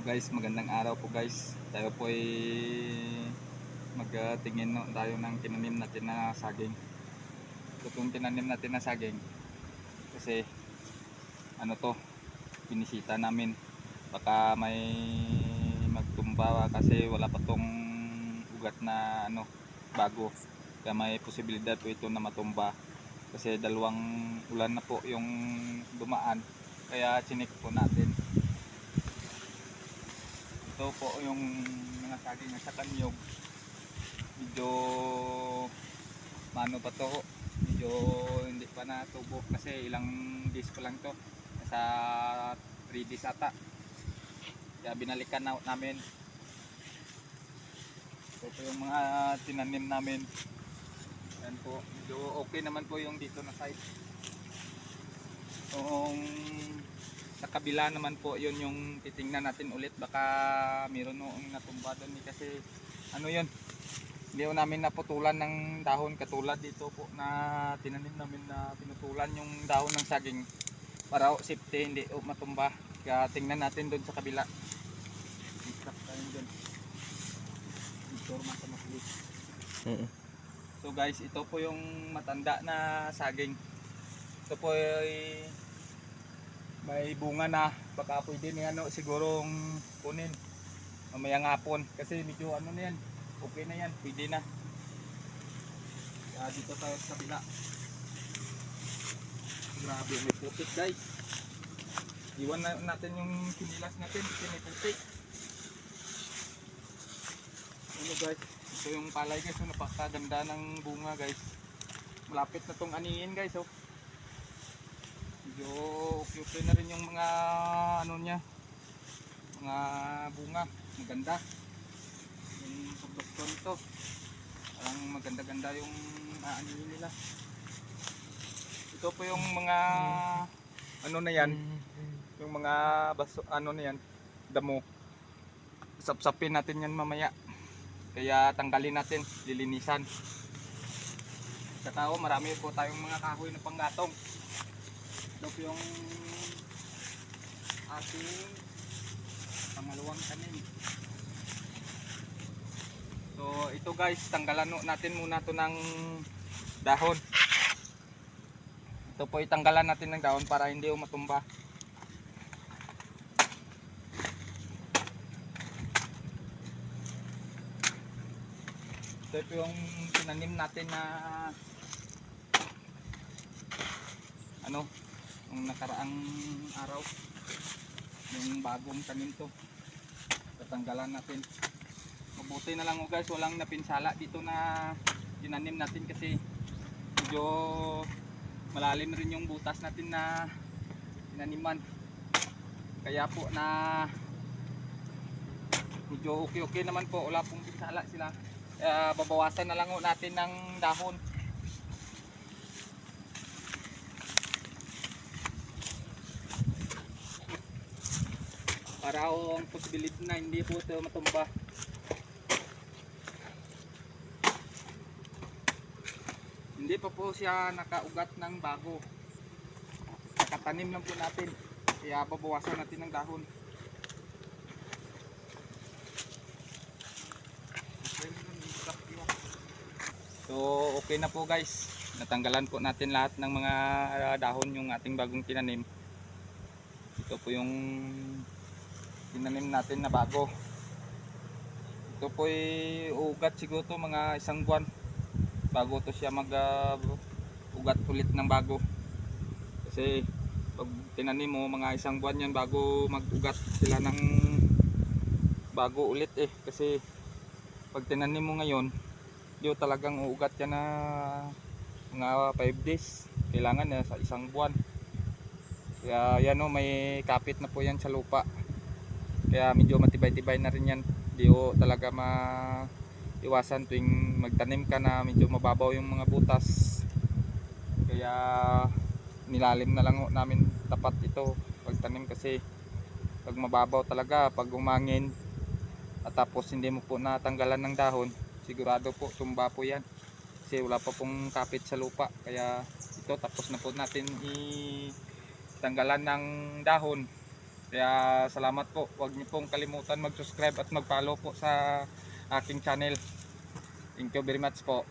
So guys, magandang araw po guys. Tayo po ay magtingin no, tayo ng tinanim natin na saging. Ito yung tinanim natin na saging. Kasi ano to, pinisita namin. Baka may magtumba kasi wala pa tong ugat na ano bago. Kaya may posibilidad po ito na matumba. Kasi dalawang ulan na po yung dumaan. Kaya chinik po natin ito po yung mga saging sa kanyog. Medyo mano pa to medyo hindi pa natubo. Kasi ilang days pa lang to. Nasa 3 days ata. Kaya binalikan na namin. Ito po yung mga tinanim namin. Yan po. Medyo okay naman po yung dito na side. Yung sa kabila naman po yun yung titingnan natin ulit. Baka meron noong natumba doon eh, kasi ano yun? Hindi namin naputulan ng dahon. Katulad dito po na tinanim namin na pinutulan yung dahon ng saging. Para o safety hindi o matumba. Kaya tingnan natin doon sa kabila. Stop tayo doon Dito, masa maslit. so guys ito po yung matanda na saging. Ito po ay may bunga na. Baka pwede ni ano sigurong kunin. Mamayang hapon kasi medyo ano na yan. Okay na yan. Pwede na. Kaya dito tayo sa kabila. Grabe may putik guys. Iwan na natin yung kinilas natin. Kasi may putik. Ano guys? Ito yung palay guys. Oh, napakaganda ng bunga guys. Malapit na tong anihin guys oh medyo okay na rin yung mga ano niya mga bunga. Maganda. Yung pagdoktor nito. Parang maganda ganda yung aanihin nila. Ito po yung mga ano na yan. Yung mga baso ano na yan. Damo. Sapsapin natin yan mamaya. Kaya tanggalin natin. Lilinisan. Sa tao marami po tayong mga kahoy na panggatong po yung ating pangalawang tanim. So ito guys, tanggalan natin muna to ng dahon. Ito po itanggalan natin ng dahon para hindi matumba. Ito yung tinanim natin na ano yung nakaraang araw yung bagong tanim tatanggalan natin. Mabuti na lang oh guys walang napinsala dito na tinanim natin kasi medyo malalim rin yung butas natin na tinaniman. Kaya po na medyo okay okay naman po wala pong pinsala sila. Kaya babawasan na lang natin ng dahon para ang posibilidad na hindi po ito matumba. Hindi pa po siya nakaugat ng bago. Nakatanim lang po natin. Kaya babawasan natin ng dahon. So okay na po guys. Natanggalan po natin lahat ng mga ah, dahon yung ating bagong tinanim. Ito po yung tinanim natin na bago. Ito po ay ugat siguro to mga isang buwan bago to siya mag uh, ugat ulit ng bago. Kasi pag tinanim mo mga isang buwan yan bago mag ugat sila ng bago ulit eh. Kasi pag tinanim mo ngayon yung talagang uugat yan na mga 5 days. Kailangan na sa isang buwan. Kaya yan o may kapit na po yan sa lupa kaya medyo matibay-tibay na rin yan. Di o talaga ma iwasan tuwing magtanim ka na medyo mababaw yung mga butas. Kaya nilalim na lang namin tapat ito pagtanim kasi pag mababaw talaga pag umangin at tapos hindi mo po natanggalan ng dahon sigurado po tumba po yan. Kasi wala pa pong kapit sa lupa. Kaya ito tapos na po natin i tanggalan ng dahon Kaya salamat po. Huwag niyo pong kalimutan mag-subscribe at mag-follow po sa aking channel. Thank you very much po.